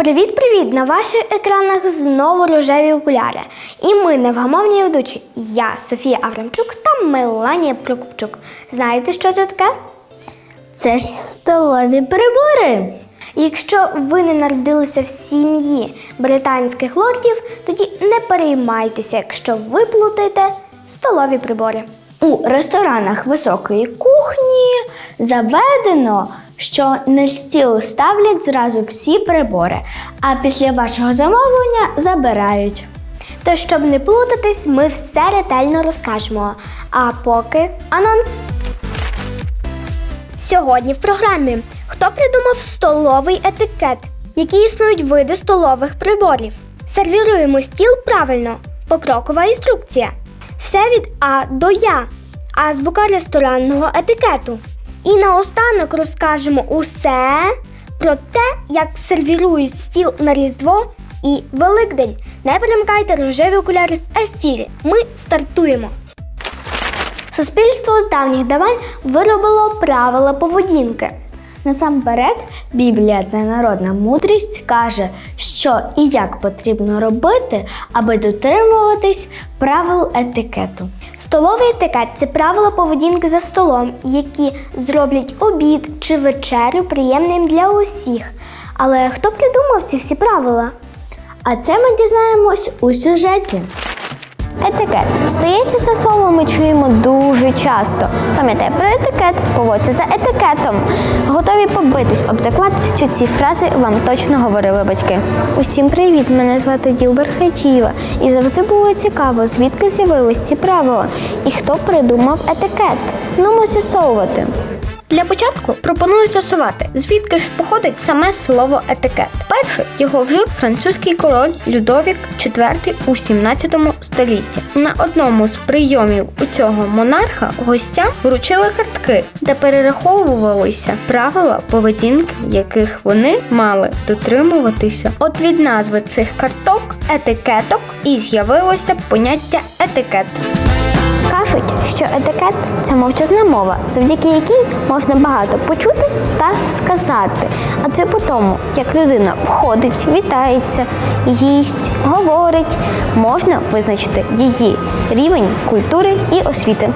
Привіт-привіт! На ваших екранах знову рожеві окуляри. І ми невгамовні ведучі. Я Софія Аврамчук та Меланія Прокопчук. Знаєте, що це таке? Це ж столові прибори. Якщо ви не народилися в сім'ї британських лордів, тоді не переймайтеся, якщо ви плутаєте столові прибори. У ресторанах високої кухні заведено, що на стіл ставлять зразу всі прибори, а після вашого замовлення забирають. То щоб не плутатись, ми все ретельно розкажемо. А поки анонс. Сьогодні в програмі хто придумав столовий етикет? Які існують види столових приборів? Сервіруємо стіл правильно. Покрокова інструкція. Все від А до Я. Азбука ресторанного етикету. І наостанок розкажемо усе про те, як сервірують стіл на Різдво і Великдень. Не перемикайте рожеві окуляри в ефірі. Ми стартуємо. Суспільство з давніх давань виробило правила поведінки. Насамперед, Біблія та народна мудрість каже, що і як потрібно робити, аби дотримуватись правил етикету. Столовий етикет це правила поведінки за столом, які зроблять обід чи вечерю приємним для усіх. Але хто придумав ці всі правила? А це ми дізнаємось у сюжеті. Етикет. Стається це слово ми чуємо дуже часто. Пам'ятай про етикет, поводься за етикетом. Готові побитись об заклад, що ці фрази вам точно говорили батьки. Усім привіт! Мене звати Ділбер Хайчієва. І завжди було цікаво, звідки з'явились ці правила і хто придумав етикет. Ну, з'ясовувати. Для початку пропоную з'ясувати, звідки ж походить саме слово етикет. Перше його вжив французький король Людовік IV у 17 столітті. На одному з прийомів у цього монарха гостям вручили картки, де перераховувалися правила поведінки, яких вони мали дотримуватися. От від назви цих карток етикеток і з'явилося поняття етикет. Кажуть, що етикет це мовчазна мова, завдяки якій можна багато почути та сказати. Адже по тому, як людина входить, вітається, їсть, говорить, можна визначити її рівень культури і освіти.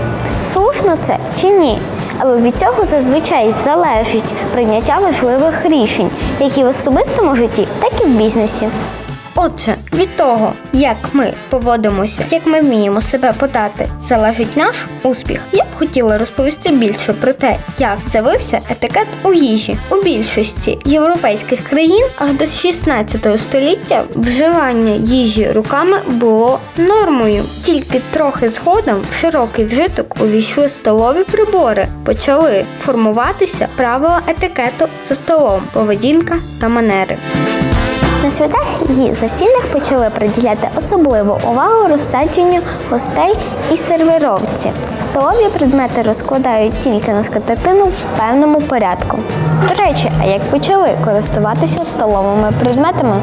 Слушно це чи ні? Але від цього зазвичай залежить прийняття важливих рішень, як і в особистому житті, так і в бізнесі. Отже, від того, як ми поводимося, як ми вміємо себе подати, залежить наш успіх. Я б хотіла розповісти більше про те, як з'явився етикет у їжі. У більшості європейських країн аж до 16 століття вживання їжі руками було нормою. Тільки трохи згодом в широкий вжиток увійшли столові прибори, почали формуватися правила етикету за столом, поведінка та манери. На святах і застільних почали приділяти особливу увагу розсадженню гостей і сервіровці. Столові предмети розкладають тільки на скатертину в певному порядку. До речі, а як почали користуватися столовими предметами?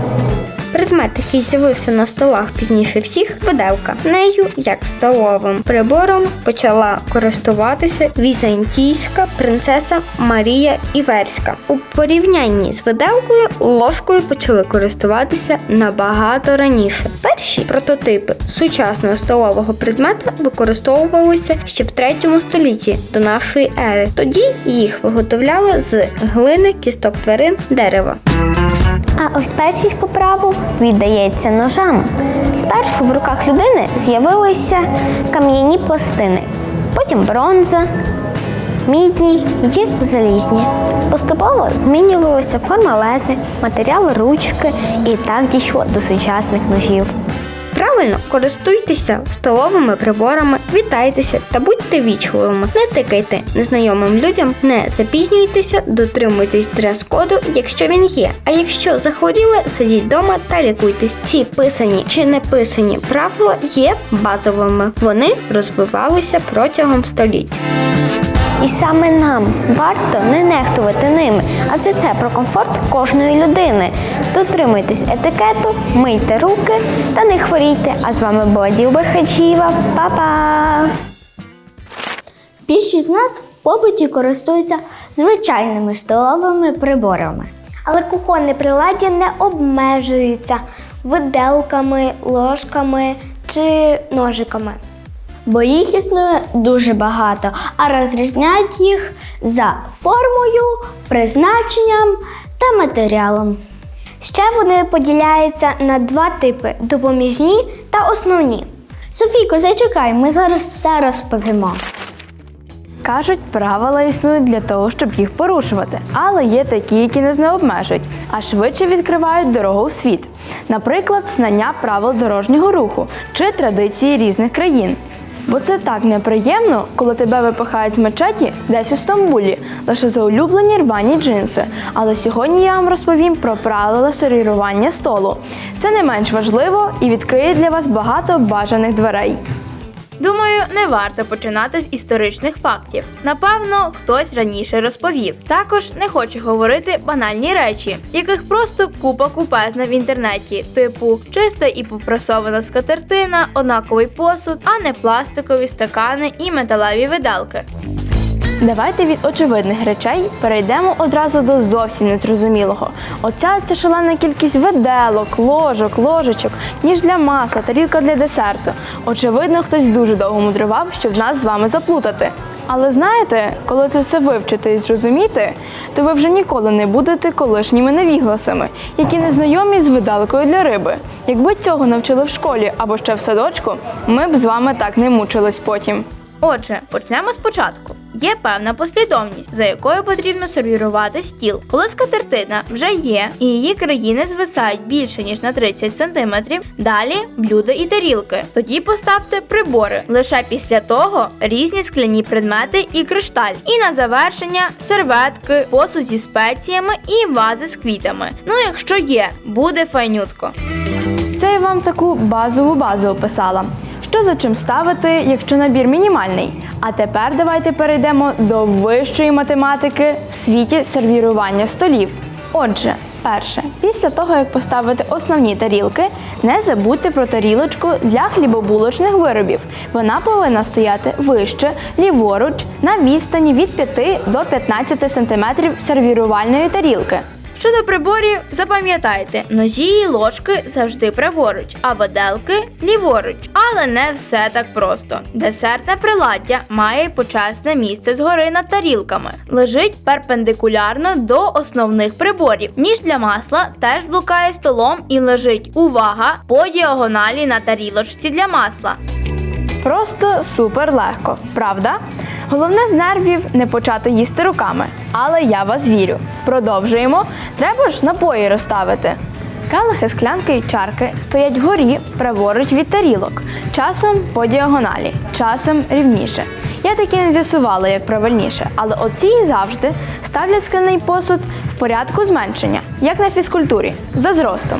Предмет, який з'явився на столах пізніше всіх, виделка. Нею, як столовим прибором, почала користуватися візантійська принцеса Марія Іверська. У порівнянні з виделкою ложкою почали користуватися набагато раніше. Перші прототипи сучасного столового предмета використовувалися ще в 3 столітті до нашої ери. Тоді їх виготовляли з глини, кісток тварин, дерева. А ось першість по праву віддається ножам. Спершу в руках людини з'явилися кам'яні пластини, потім бронза, мідні й залізні. Поступово змінювалася форма лези, матеріал ручки і так дійшло до сучасних ножів. Правильно користуйтеся столовими приборами, вітайтеся та будьте вічливими. Не тикайте незнайомим людям, не запізнюйтеся, дотримуйтесь дрес-коду, якщо він є. А якщо захворіли, сидіть вдома та лікуйтесь. Ці писані чи не писані правила є базовими. Вони розвивалися протягом століть. І саме нам варто не нехтувати ними, адже це про комфорт кожної людини. Дотримуйтесь етикету, мийте руки та не хворійте. А з вами була Ділбер Хаджієва. Па-па! Більшість з нас в побуті користуються звичайними столовими приборами. Але кухонне приладдя не обмежується виделками, ложками чи ножиками. Бо їх існує дуже багато, а розрізняють їх за формою, призначенням та матеріалом. Ще вони поділяються на два типи допоміжні та основні. Софійко, зачекай, ми зараз все розповімо. Кажуть, правила існують для того, щоб їх порушувати, але є такі, які нас не обмежують, а швидше відкривають дорогу в світ. Наприклад, знання правил дорожнього руху чи традиції різних країн. Бо це так неприємно, коли тебе випихають з мечеті десь у Стамбулі, лише за улюблені рвані джинси. Але сьогодні я вам розповім про правила сервірування столу. Це не менш важливо і відкриє для вас багато бажаних дверей. Думаю, не варто починати з історичних фактів. Напевно, хтось раніше розповів. Також не хочу говорити банальні речі, яких просто купа купезна в інтернеті, типу чиста і попрасована скатертина, однаковий посуд, а не пластикові стакани і металеві виделки. Давайте від очевидних речей перейдемо одразу до зовсім незрозумілого. Оця оця шалена кількість виделок, ложок, ложечок, ніж для масла, тарілка для десерту. Очевидно, хтось дуже довго мудрував, щоб нас з вами заплутати. Але знаєте, коли це все вивчити і зрозуміти, то ви вже ніколи не будете колишніми невігласами, які не знайомі з виделкою для риби. Якби цього навчили в школі або ще в садочку, ми б з вами так не мучились потім. Отже, почнемо спочатку. Є певна послідовність, за якою потрібно сервірувати стіл. Коли скатертина вже є, і її країни звисають більше ніж на 30 см, далі блюда і тарілки. Тоді поставте прибори. Лише після того різні скляні предмети і кришталь. І на завершення серветки, посуд зі спеціями і вази з квітами. Ну, якщо є, буде файнютко. Це я вам таку базову базу описала. Що за чим ставити, якщо набір мінімальний? А тепер давайте перейдемо до вищої математики в світі сервірування столів. Отже, перше, після того як поставити основні тарілки, не забудьте про тарілочку для хлібобулочних виробів. Вона повинна стояти вище, ліворуч, на відстані від 5 до 15 см сервірувальної тарілки. Щодо приборів, запам'ятайте, ножі і ложки завжди праворуч, а виделки ліворуч. Але не все так просто. Десертне приладдя має почесне місце згори над тарілками. Лежить перпендикулярно до основних приборів. Ніж для масла теж блукає столом і лежить увага по діагоналі на тарілочці для масла. Просто супер легко, правда? Головне з нервів не почати їсти руками. Але я вас вірю. Продовжуємо. Треба ж напої розставити. Келихи, склянки і чарки стоять вгорі праворуч від тарілок, часом по діагоналі, часом рівніше. Я таки не з'ясувала, як правильніше, але оці завжди ставлять скляний посуд в порядку зменшення, як на фізкультурі, за зростом.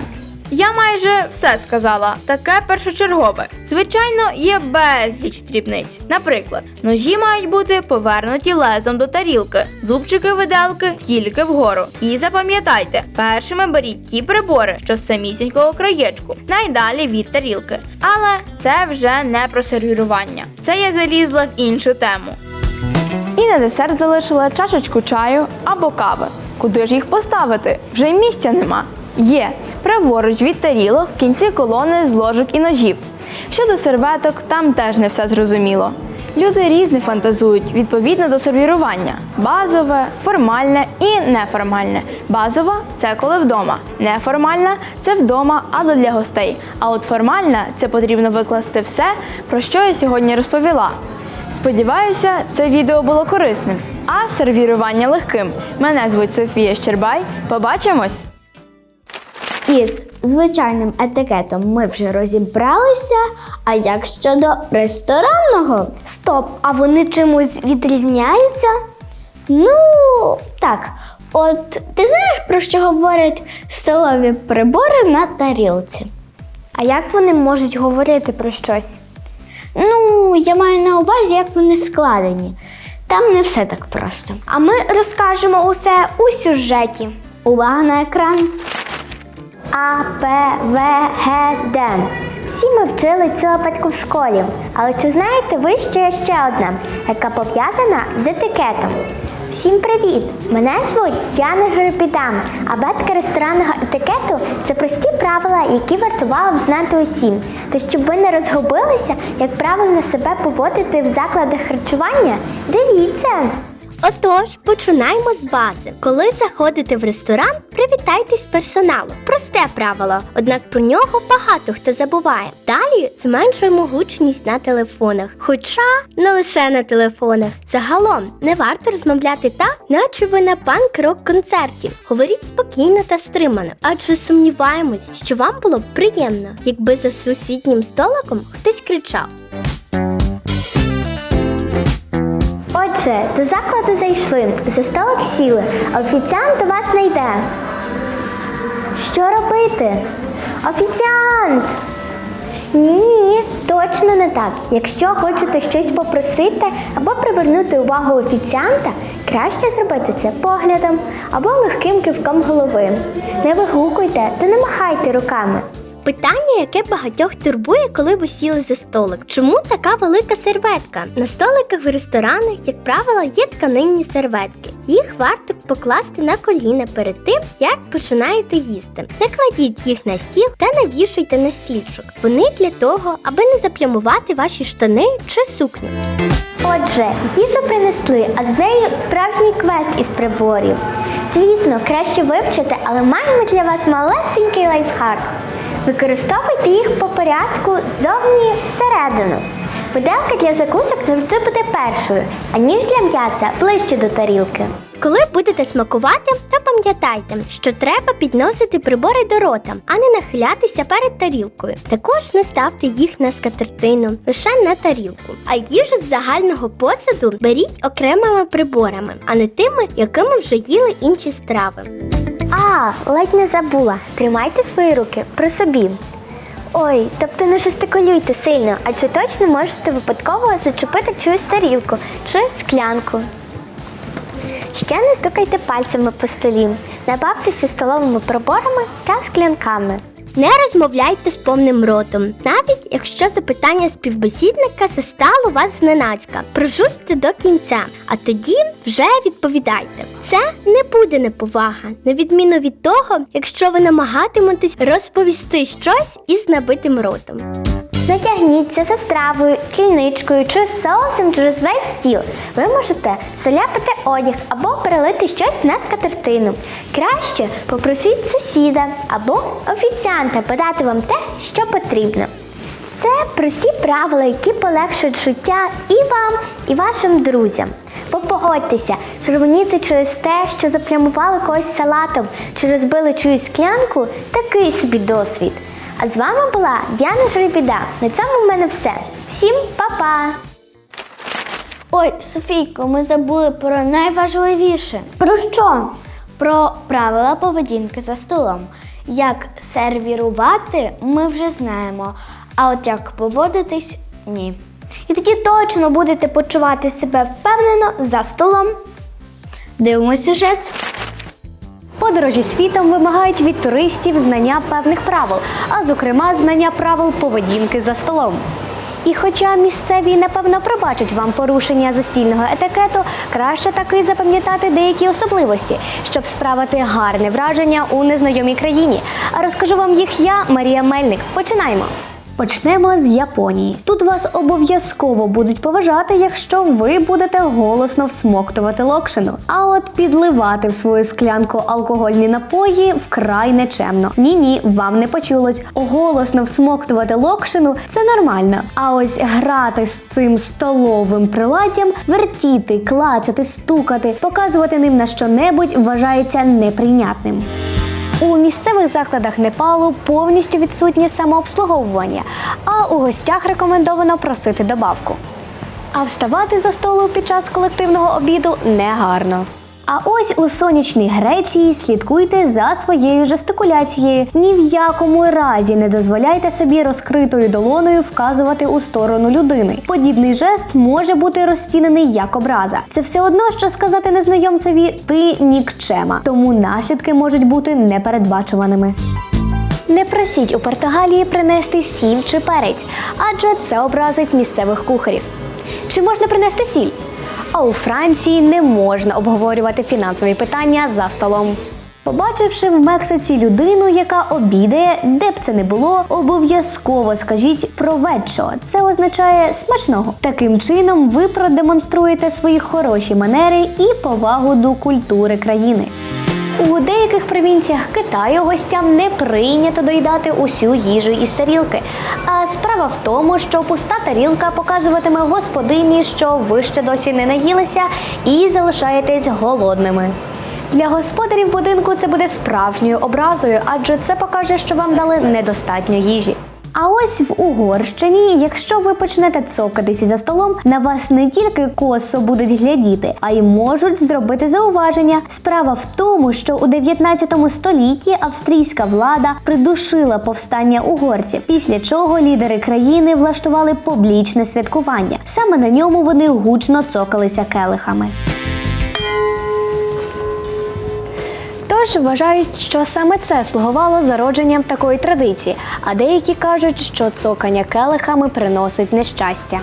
Я майже все сказала. Таке першочергове. Звичайно, є безліч дрібниць. Наприклад, ножі мають бути повернуті лезом до тарілки, зубчики виделки тільки вгору. І запам'ятайте, першими беріть ті прибори, що з самісінького краєчку, найдалі від тарілки. Але це вже не про сервірування. Це я залізла в іншу тему. І на десерт залишила чашечку чаю або кави. Куди ж їх поставити? Вже й місця нема. Є праворуч від тарілок в кінці колони з ложок і ножів. Щодо серветок, там теж не все зрозуміло. Люди різне фантазують відповідно до сервірування: базове, формальне і неформальне. Базова це коли вдома. Неформальна це вдома, але для гостей. А от формальна це потрібно викласти все, про що я сьогодні розповіла. Сподіваюся, це відео було корисним, а сервірування легким. Мене звуть Софія Щербай. Побачимось! Із звичайним етикетом ми вже розібралися. А як щодо ресторанного? Стоп, а вони чимось відрізняються? Ну, так. От ти знаєш, про що говорять столові прибори на тарілці? А як вони можуть говорити про щось? Ну, я маю на увазі, як вони складені. Там не все так просто. А ми розкажемо усе у сюжеті. Увага на екран. А, П, В, Г, Д. Всі ми вчили цю абетку в школі. Але чи знаєте ви, що ще одна, яка пов'язана з етикетом? Всім привіт! Мене звуть Яна Жеребідан. Абетка ресторанного етикету це прості правила, які вартувало б знати усім. Та щоб ви не розгубилися, як правильно себе поводити в закладах харчування, дивіться! Отож, починаємо з бази. Коли заходите в ресторан, привітайтесь персоналу. Просте правило, однак про нього багато хто забуває. Далі зменшуємо гучність на телефонах, хоча не лише на телефонах. Загалом не варто розмовляти так, наче ви на панк-рок концерті. Говоріть спокійно та стримано, адже сумніваємось, що вам було б приємно, якби за сусіднім столиком хтось кричав. Отже, до закладу зайшли, за столик сіли, офіціант до вас не йде. Що робити? Офіціант! Ні, точно не так. Якщо хочете щось попросити або привернути увагу офіціанта, краще зробити це поглядом або легким кивком голови. Не вигукуйте та не махайте руками. Питання, яке багатьох турбує, коли ви сіли за столик. Чому така велика серветка? На столиках в ресторанах, як правило, є тканинні серветки. Їх варто покласти на коліна перед тим, як починаєте їсти. Не кладіть їх на стіл та не вішайте на стільчик. Вони для того, аби не заплямувати ваші штани чи сукню. Отже, їжу принесли, а з нею справжній квест із приборів. Звісно, краще вивчити, але маємо для вас малесенький лайфхак. Використовуйте їх по порядку ззовні всередину. Виделка для закусок завжди буде першою, а ніж для м'яса ближче до тарілки. Коли будете смакувати, то пам'ятайте, що треба підносити прибори до рота, а не нахилятися перед тарілкою. Також не ставте їх на скатертину, лише на тарілку. А їжу з загального посуду беріть окремими приборами, а не тими, якими вже їли інші страви. А, ледь не забула. Тримайте свої руки при собі. Ой, тобто не жестикулюйте сильно, адже точно можете випадково зачепити чиюсь тарілку чи склянку. Ще не стукайте пальцями по столі, набавтеся столовими приборами та склянками. Не розмовляйте з повним ротом, навіть якщо запитання співбесідника застало вас зненацька. Прожуйте до кінця, а тоді вже відповідайте. Це не буде неповага, на відміну від того, якщо ви намагатиметесь розповісти щось із набитим ротом. Натягніться за стравою, сільничкою чи соусом через весь стіл. Ви можете заляпати одяг або перелити щось на скатертину. Краще попросіть сусіда або офіціанта подати вам те, що потрібно. Це прості правила, які полегшать життя і вам, і вашим друзям. Бо погодьтеся, червоніти через те, що заплямували когось салатом чи розбили чиюсь склянку такий собі досвід. А з вами була Діана Жеребіда. На цьому в мене все. Всім па-па! Ой, Софійко, ми забули про найважливіше. Про що? Про правила поведінки за столом. Як сервірувати, ми вже знаємо. А от як поводитись ні. І тоді точно будете почувати себе впевнено за столом. Дивимось сюжет. Подорожі світом вимагають від туристів знання певних правил, а зокрема знання правил поведінки за столом. І хоча місцеві напевно пробачать вам порушення застільного етикету, краще таки запам'ятати деякі особливості, щоб справити гарне враження у незнайомій країні. А розкажу вам їх я, Марія Мельник. Починаємо. Почнемо з Японії. Тут вас обов'язково будуть поважати, якщо ви будете голосно всмоктувати локшину. А от підливати в свою склянку алкогольні напої вкрай нечемно. Ні, ні, вам не почулось. Голосно всмоктувати локшину це нормально. А ось грати з цим столовим приладдям, вертіти, клацати, стукати, показувати ним на що-небудь вважається неприйнятним. У місцевих закладах Непалу повністю відсутнє самообслуговування, а у гостях рекомендовано просити добавку. А вставати за столу під час колективного обіду негарно. А ось у сонячній Греції слідкуйте за своєю жестикуляцією. Ні в якому разі не дозволяйте собі розкритою долоною вказувати у сторону людини. Подібний жест може бути розцінений як образа. Це все одно, що сказати незнайомцеві ти нікчема, тому наслідки можуть бути непередбачуваними. Не просіть у Португалії принести сіль чи перець, адже це образить місцевих кухарів. Чи можна принести сіль? А у Франції не можна обговорювати фінансові питання за столом. Побачивши в Мексиці людину, яка обідає, де б це не було, обов'язково скажіть провечо. Це означає смачного. Таким чином ви продемонструєте свої хороші манери і повагу до культури країни. У деяких провінціях Китаю гостям не прийнято доїдати усю їжу із тарілки. А справа в тому, що пуста тарілка показуватиме господині, що ви ще досі не наїлися і залишаєтесь голодними. Для господарів будинку це буде справжньою образою, адже це покаже, що вам дали недостатньо їжі. А ось в Угорщині, якщо ви почнете цокатися за столом, на вас не тільки косо будуть глядіти, а й можуть зробити зауваження. Справа в тому, що у 19 столітті австрійська влада придушила повстання угорців, після чого лідери країни влаштували публічне святкування. Саме на ньому вони гучно цокалися келихами. Тож вважають, що саме це слугувало зародженням такої традиції, а деякі кажуть, що цокання келихами приносить нещастя.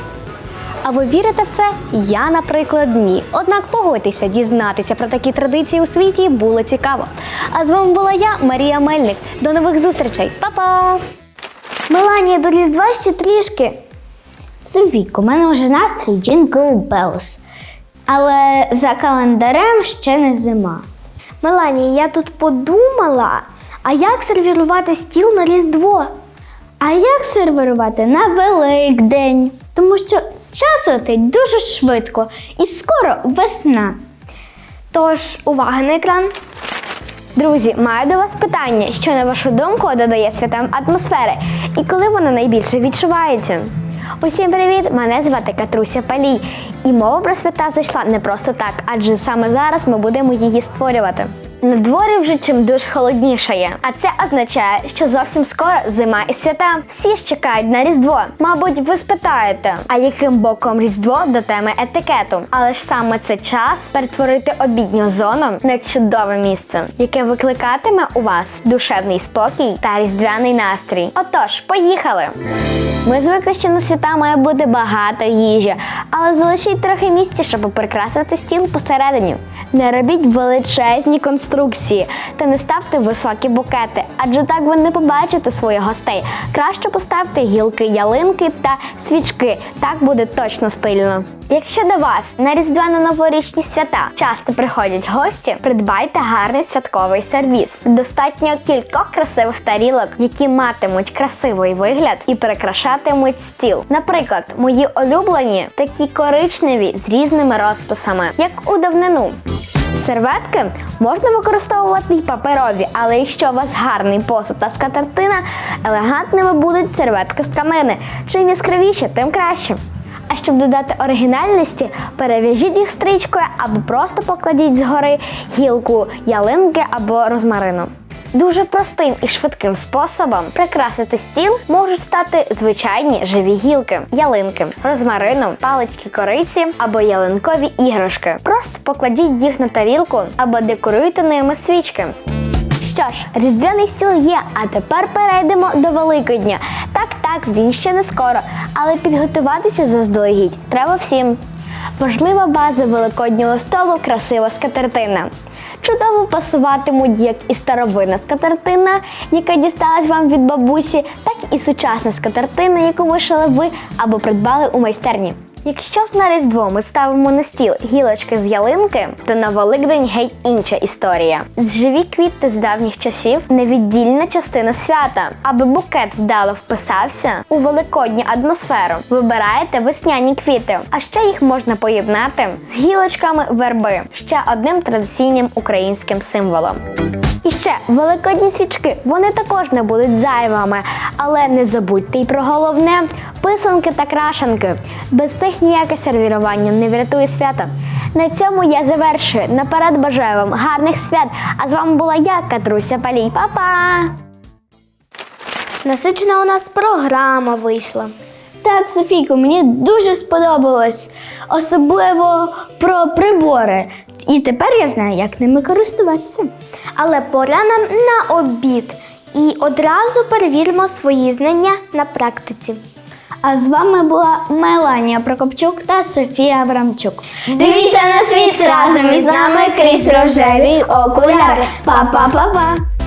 А ви вірите в це? Я, наприклад, ні. Однак погодьтеся, дізнатися про такі традиції у світі було цікаво. А з вами була я, Марія Мельник. До нових зустрічей, Па-па! Меланія до Різдва ще трішки. Софійко, у мене вже настрій Jingle Bells. Але за календарем ще не зима. Меланія, я тут подумала, а як сервірувати стіл на Різдво? А як сервірувати на Великдень? Тому що час летить дуже швидко і скоро весна. Тож, увага на екран. Друзі, маю до вас питання, що на вашу думку додає святам атмосфери і коли воно найбільше відчувається? Усім привіт! Мене звати Катруся Палій. І мова про свята зайшла не просто так, адже саме зараз ми будемо її створювати. На дворі вже чим душ холоднішає, а це означає, що зовсім скоро зима і свята. Всі ж чекають на Різдво. Мабуть, ви спитаєте, а яким боком Різдво до теми етикету? Але ж саме це час перетворити обідню зону на чудове місце, яке викликатиме у вас душевний спокій та різдвяний настрій. Отож, поїхали! Ми звикли, що на свята має бути багато їжі, але залишіть трохи місця, щоб прикрасити стіл посередині. Не робіть величезні конструкції та не ставте високі букети, адже так ви не побачите своїх гостей. Краще поставте гілки, ялинки та свічки. Так буде точно стильно. Якщо до вас на різдвяно-новорічні свята часто приходять гості, придбайте гарний святковий сервіс. Достатньо кількох красивих тарілок, які матимуть красивий вигляд і прикрашатимуть стіл. Наприклад, мої улюблені такі коричневі з різними розписами, як у давнину. Серветки можна використовувати й паперові, але якщо у вас гарний посуд та скатертина, елегантними будуть серветки з тканини. Чим яскравіше, тим краще. А щоб додати оригінальності, перев'яжіть їх стрічкою або просто покладіть згори гілку ялинки або розмарину. Дуже простим і швидким способом прикрасити стіл можуть стати звичайні живі гілки, ялинки, розмарину, палички кориці або ялинкові іграшки. Просто покладіть їх на тарілку або декоруйте ними свічки. Що ж, різдвяний стіл є, а тепер перейдемо до Великодня. Так, так, він ще не скоро, але підготуватися заздалегідь треба всім. Важлива база великоднього столу красива скатертина. Чудово пасуватимуть як і старовинна скатертина, яка дісталась вам від бабусі, так і сучасна скатертина, яку вишили ви або придбали у майстерні. Якщо ж на Різдво ми ставимо на стіл гілочки з ялинки, то на Великдень геть інша історія. Живі квіти з давніх часів невіддільна частина свята. Аби букет вдало вписався у великодню атмосферу, вибираєте весняні квіти, а ще їх можна поєднати з гілочками верби, ще одним традиційним українським символом. І ще великодні свічки, вони також не будуть зайвими, але не забудьте й про головне писанки та крашанки. Без них ніяке сервірування не врятує свята. На цьому я завершую. Наперед бажаю вам гарних свят. А з вами була я, Катруся Палій. Па-па! Насичена у нас програма вийшла. Так, Софійко, мені дуже сподобалось, особливо про прибори. І тепер я знаю, як ними користуватися. Але пора нам на обід. І одразу перевіримо свої знання на практиці. А з вами була Меланія Прокопчук та Софія Абрамчук. Дивіться на світ разом із нами крізь рожеві окуляри. Па-па-па-па.